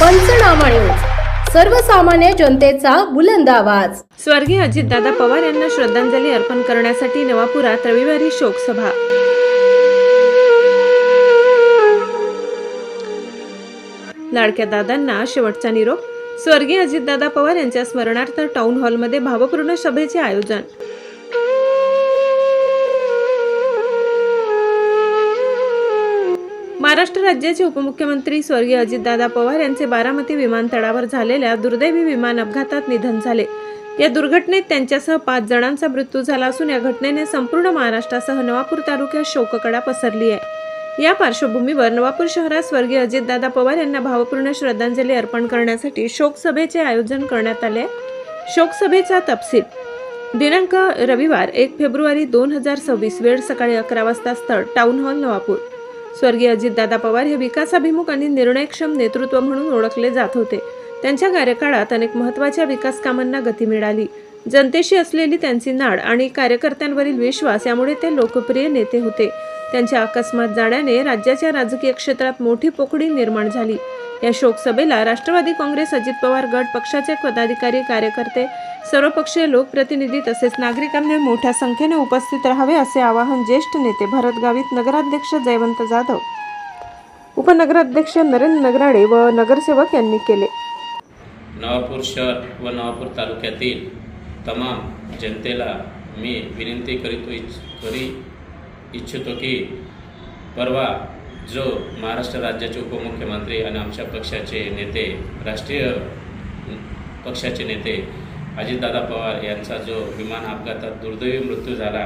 पंचनामा न्यूज. सर्वसामान्य जनतेचा बुलंद आवाज. स्वर्गीय अजितदादा पवार यांना श्रद्धांजली अर्पण करण्यासाठी नवापुरात रविवारी शोकसभा. लाडक्या दादांना शेवटचा निरोप. स्वर्गीय अजितदादा पवार यांच्या स्मरणार्थ टाउन हॉलमध्ये भावपूर्ण सभेचे आयोजन. महाराष्ट्र राज्याचे उपमुख्यमंत्री स्वर्गीय अजितदादा पवार यांचे बारामती विमानतळावर झालेल्या दुर्दैवी विमान अपघातात निधन झाले. या दुर्घटनेत त्यांच्यासह पाच जणांचा मृत्यू झाला असून या घटनेने संपूर्ण महाराष्ट्रासह नवापूर तालुक्यात शोककडा पसरली आहे. या पार्श्वभूमीवर नवापूर शहरात स्वर्गीय अजितदादा पवार यांना भावपूर्ण श्रद्धांजली अर्पण करण्यासाठी शोकसभेचे आयोजन करण्यात आले शोकसभेचा तपशील. दिनांक रविवार एक फेब्रुवारी दोन हजार सव्वीस वेळ सकाळी अकरा वाजता स्थळ टाऊन हॉल नवापूर. स्वर्गीय अजितदादा पवार हे विकासाभिमुख आणि निर्णयक्षम नेतृत्व म्हणून ओळखले जात होते. त्यांच्या कार्यकाळात अनेक महत्त्वाच्या विकास कामांना गती मिळाली. जनतेशी असलेली त्यांची नाड आणि कार्यकर्त्यांवरील विश्वास यामुळे ते लोकप्रिय नेते होते. त्यांच्या अकस्मात जाण्याने राज्याच्या राजकीय क्षेत्रात मोठी पोकळी निर्माण झाली. या शोकसभेला राष्ट्रवादी काँग्रेस अजित पवार गट पक्षाचे पदाधिकारी कार्यकर्ते सर्वपक्षीय लोकप्रतिनिधी तसेच नागरिकांनी मोठ्या संख्येने उपस्थित राहावे असे आवाहन ज्येष्ठ नेते भरत गावित नगराध्यक्ष जयवंत जाधव उपनगराध्यक्ष नरेंद्र नगराडे व नगरसेवक यांनी केले. नवापूर शहर व नवापूर तालुक्यातील तमाम जनतेला मी विनंती करीतो इच्छ करी इच्छितो की परवा जो महाराष्ट्र राज्याचे उपमुख्यमंत्री आणि आमच्या पक्षाचे नेते राष्ट्रीय पक्षाचे नेते अजितदादा पवार यांचा जो विमान अपघातात दुर्दैवी मृत्यू झाला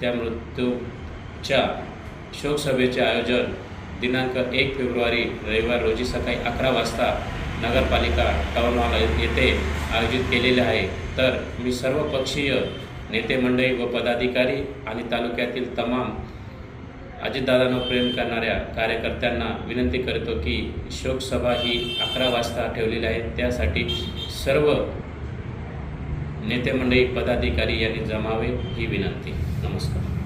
त्या मृत्यूच्या शोकसभेचे आयोजन दिनांक एक फेब्रुवारी रविवार रोजी सकाळी अकरा वाजता नगरपालिका टाउन हॉल येथे आयोजित केलेले आहे. तर मी सर्व पक्षीय नेते मंडळी व पदाधिकारी आणि तालुक्यातील तमाम अजितदादांना प्रेम करणाऱ्या कार्यकर्त्यांना विनंती करतो की शोकसभा ही अकरा वाजता ठेवलेली आहे. त्यासाठी सर्व नेते मंडळी पदाधिकारी यांनी जमावे ही विनंती. नमस्कार.